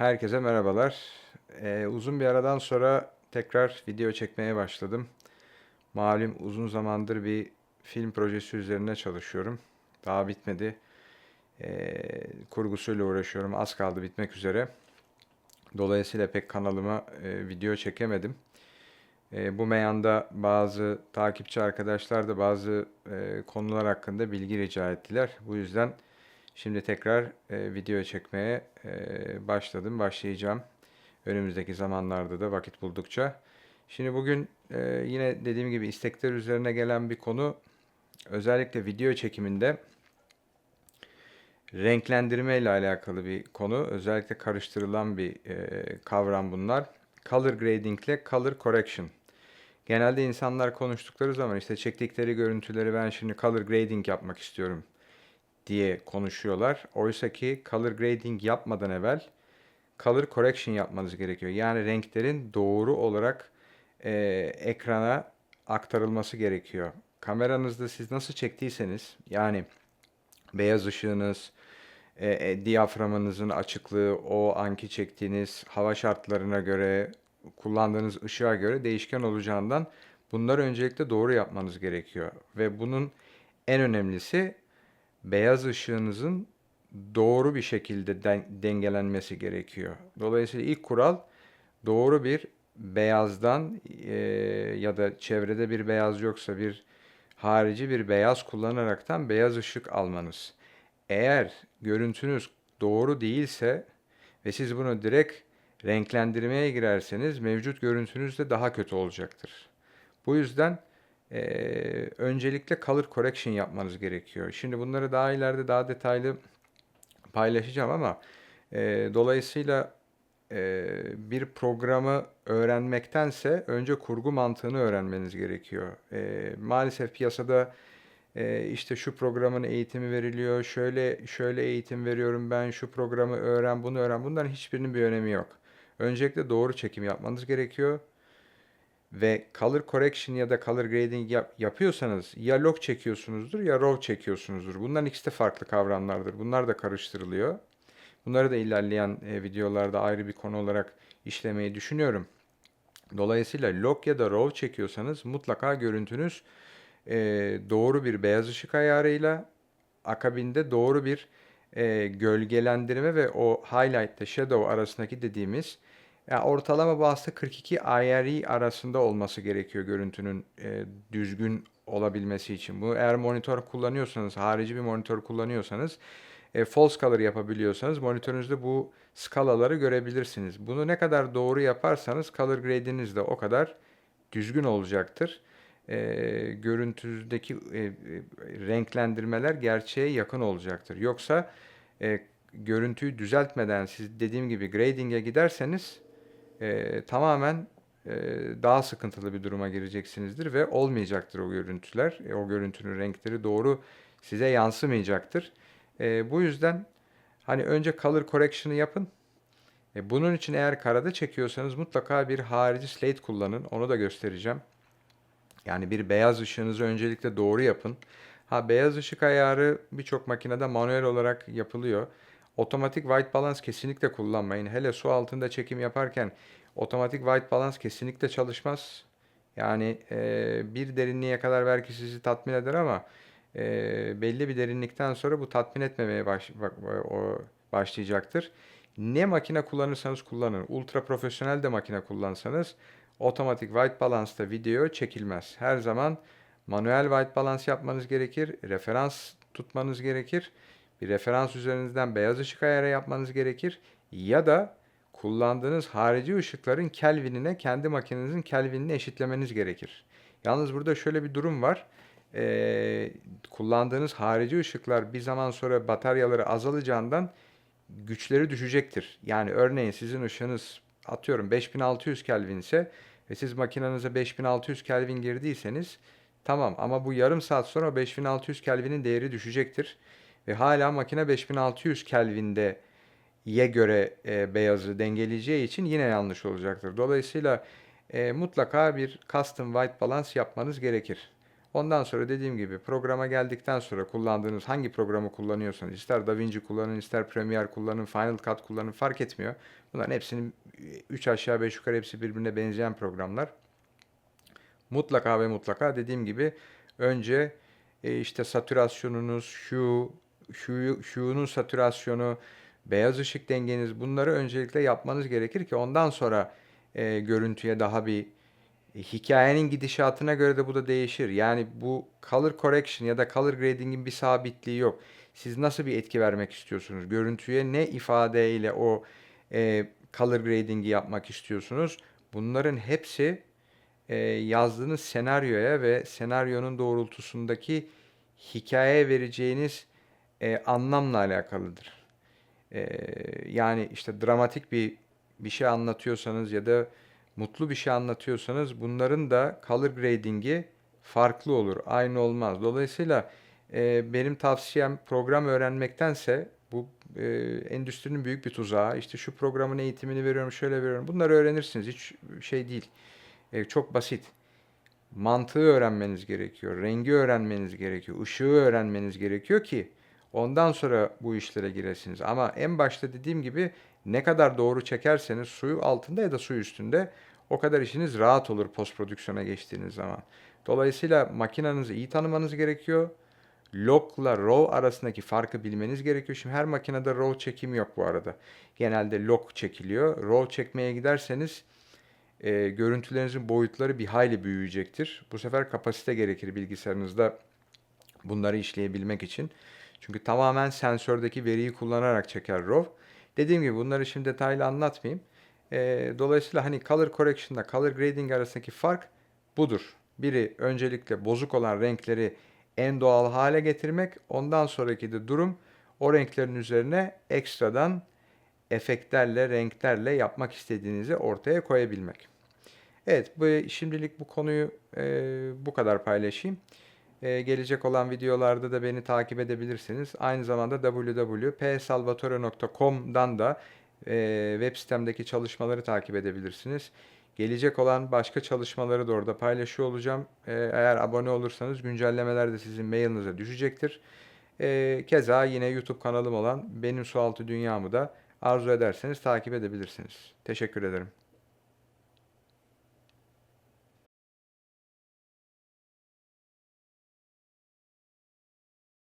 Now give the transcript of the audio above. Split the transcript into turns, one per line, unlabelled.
Herkese merhabalar. Ee, uzun bir aradan sonra tekrar video çekmeye başladım. Malum uzun zamandır bir film projesi üzerine çalışıyorum. Daha bitmedi. Ee, kurgusuyla uğraşıyorum. Az kaldı bitmek üzere. Dolayısıyla pek kanalıma e, video çekemedim. E, bu meyanda bazı takipçi arkadaşlar da bazı e, konular hakkında bilgi rica ettiler. Bu yüzden şimdi tekrar e, video çekmeye e, başladım, başlayacağım. Önümüzdeki zamanlarda da vakit buldukça. Şimdi bugün e, yine dediğim gibi istekler üzerine gelen bir konu özellikle video çekiminde renklendirme ile alakalı bir konu. Özellikle karıştırılan bir e, kavram bunlar. Color grading ile color correction. Genelde insanlar konuştukları zaman işte çektikleri görüntüleri ben şimdi color grading yapmak istiyorum diye konuşuyorlar. Oysa ki color grading yapmadan evvel color correction yapmanız gerekiyor. Yani renklerin doğru olarak e, ekrana aktarılması gerekiyor. Kameranızda siz nasıl çektiyseniz yani beyaz ışığınız, e, e, diyaframınızın açıklığı, o anki çektiğiniz hava şartlarına göre, kullandığınız ışığa göre değişken olacağından bunları öncelikle doğru yapmanız gerekiyor. Ve bunun en önemlisi beyaz ışığınızın doğru bir şekilde den- dengelenmesi gerekiyor. Dolayısıyla ilk kural doğru bir beyazdan e, ya da çevrede bir beyaz yoksa bir harici bir beyaz kullanaraktan beyaz ışık almanız. Eğer görüntünüz doğru değilse ve siz bunu direkt renklendirmeye girerseniz mevcut görüntünüz de daha kötü olacaktır. Bu yüzden eee, öncelikle color correction yapmanız gerekiyor. Şimdi bunları daha ileride daha detaylı paylaşacağım ama eee, dolayısıyla eee, bir programı öğrenmektense önce kurgu mantığını öğrenmeniz gerekiyor. Eee, maalesef piyasada eee, işte şu programın eğitimi veriliyor, şöyle şöyle eğitim veriyorum ben, şu programı öğren, bunu öğren. Bunların hiçbirinin bir önemi yok. Öncelikle doğru çekim yapmanız gerekiyor ve color correction ya da color grading yap- yapıyorsanız ya log çekiyorsunuzdur ya raw çekiyorsunuzdur. Bunların ikisi de farklı kavramlardır. Bunlar da karıştırılıyor. Bunları da ilerleyen e, videolarda ayrı bir konu olarak işlemeyi düşünüyorum. Dolayısıyla log ya da raw çekiyorsanız mutlaka görüntünüz e, doğru bir beyaz ışık ayarıyla akabinde doğru bir e, gölgelendirme ve o highlight ile shadow arasındaki dediğimiz ya ortalama bastı 42 IRE arasında olması gerekiyor görüntünün e, düzgün olabilmesi için. Bu eğer monitör kullanıyorsanız, harici bir monitör kullanıyorsanız, e, false color yapabiliyorsanız monitörünüzde bu skalaları görebilirsiniz. Bunu ne kadar doğru yaparsanız color grade'iniz de o kadar düzgün olacaktır. E, görüntüdeki e, renklendirmeler gerçeğe yakın olacaktır. Yoksa e, görüntüyü düzeltmeden siz dediğim gibi grading'e giderseniz e, tamamen e, daha sıkıntılı bir duruma gireceksinizdir ve olmayacaktır o görüntüler. E, o görüntünün renkleri doğru size yansımayacaktır. E, bu yüzden hani önce color correction'ı yapın. E, bunun için eğer karada çekiyorsanız mutlaka bir harici slate kullanın. Onu da göstereceğim. Yani bir beyaz ışığınızı öncelikle doğru yapın. Ha beyaz ışık ayarı birçok makinede manuel olarak yapılıyor. Otomatik white balance kesinlikle kullanmayın. Hele su altında çekim yaparken otomatik white balance kesinlikle çalışmaz. Yani e, bir derinliğe kadar belki sizi tatmin eder ama e, belli bir derinlikten sonra bu tatmin etmemeye baş, o başlayacaktır. Ne makine kullanırsanız kullanın. Ultra profesyonel de makine kullansanız otomatik white balance'da video çekilmez. Her zaman manuel white balance yapmanız gerekir. Referans tutmanız gerekir. Bir referans üzerinizden beyaz ışık ayarı yapmanız gerekir. Ya da kullandığınız harici ışıkların Kelvin'ine kendi makinenizin Kelvin'ini eşitlemeniz gerekir. Yalnız burada şöyle bir durum var. Ee, kullandığınız harici ışıklar bir zaman sonra bataryaları azalacağından güçleri düşecektir. Yani örneğin sizin ışığınız atıyorum 5600 Kelvin ise ve siz makinenize 5600 Kelvin girdiyseniz tamam ama bu yarım saat sonra 5600 Kelvin'in değeri düşecektir. Ve hala makine 5600 Kelvin'de ye göre e, beyazı dengeleyeceği için yine yanlış olacaktır. Dolayısıyla e, mutlaka bir custom white balance yapmanız gerekir. Ondan sonra dediğim gibi programa geldikten sonra kullandığınız hangi programı kullanıyorsanız ister DaVinci kullanın, ister Premiere kullanın, Final Cut kullanın fark etmiyor. Bunların hepsinin 3 aşağı 5 yukarı hepsi birbirine benzeyen programlar. Mutlaka ve mutlaka dediğim gibi önce e, işte satürasyonunuz, şu, şu, şunun satürasyonu, beyaz ışık dengeniz bunları öncelikle yapmanız gerekir ki ondan sonra e, görüntüye daha bir e, hikayenin gidişatına göre de bu da değişir. Yani bu color correction ya da color grading'in bir sabitliği yok. Siz nasıl bir etki vermek istiyorsunuz? Görüntüye ne ifadeyle o e, color grading'i yapmak istiyorsunuz? Bunların hepsi e, yazdığınız senaryoya ve senaryonun doğrultusundaki hikaye vereceğiniz e, anlamla alakalıdır. E, yani işte dramatik bir bir şey anlatıyorsanız ya da mutlu bir şey anlatıyorsanız bunların da color grading'i farklı olur. Aynı olmaz. Dolayısıyla e, benim tavsiyem program öğrenmektense bu e, endüstrinin büyük bir tuzağı. İşte şu programın eğitimini veriyorum, şöyle veriyorum. Bunları öğrenirsiniz. Hiç şey değil. E, çok basit. Mantığı öğrenmeniz gerekiyor. Rengi öğrenmeniz gerekiyor. ışığı öğrenmeniz gerekiyor ki ondan sonra bu işlere giresiniz. Ama en başta dediğim gibi ne kadar doğru çekerseniz suyu altında ya da su üstünde o kadar işiniz rahat olur post prodüksiyona geçtiğiniz zaman. Dolayısıyla makinenizi iyi tanımanız gerekiyor. Log'la RAW arasındaki farkı bilmeniz gerekiyor. Şimdi her makinede RAW çekim yok bu arada. Genelde log çekiliyor. RAW çekmeye giderseniz e, görüntülerinizin boyutları bir hayli büyüyecektir. Bu sefer kapasite gerekir bilgisayarınızda bunları işleyebilmek için. Çünkü tamamen sensördeki veriyi kullanarak çeker RAW. Dediğim gibi bunları şimdi detaylı anlatmayayım. E, dolayısıyla hani color correction ile color grading arasındaki fark budur. Biri öncelikle bozuk olan renkleri en doğal hale getirmek. Ondan sonraki de durum o renklerin üzerine ekstradan efektlerle, renklerle yapmak istediğinizi ortaya koyabilmek. Evet, bu şimdilik bu konuyu e, bu kadar paylaşayım. E, gelecek olan videolarda da beni takip edebilirsiniz. Aynı zamanda www.psalvatore.com'dan da e, web sitemdeki çalışmaları takip edebilirsiniz. Gelecek olan başka çalışmaları da orada paylaşıyor olacağım. E, eğer abone olursanız güncellemeler de sizin mailinize düşecektir. E, keza yine YouTube kanalım olan Benim Sualtı Dünyamı da arzu ederseniz takip edebilirsiniz. Teşekkür ederim.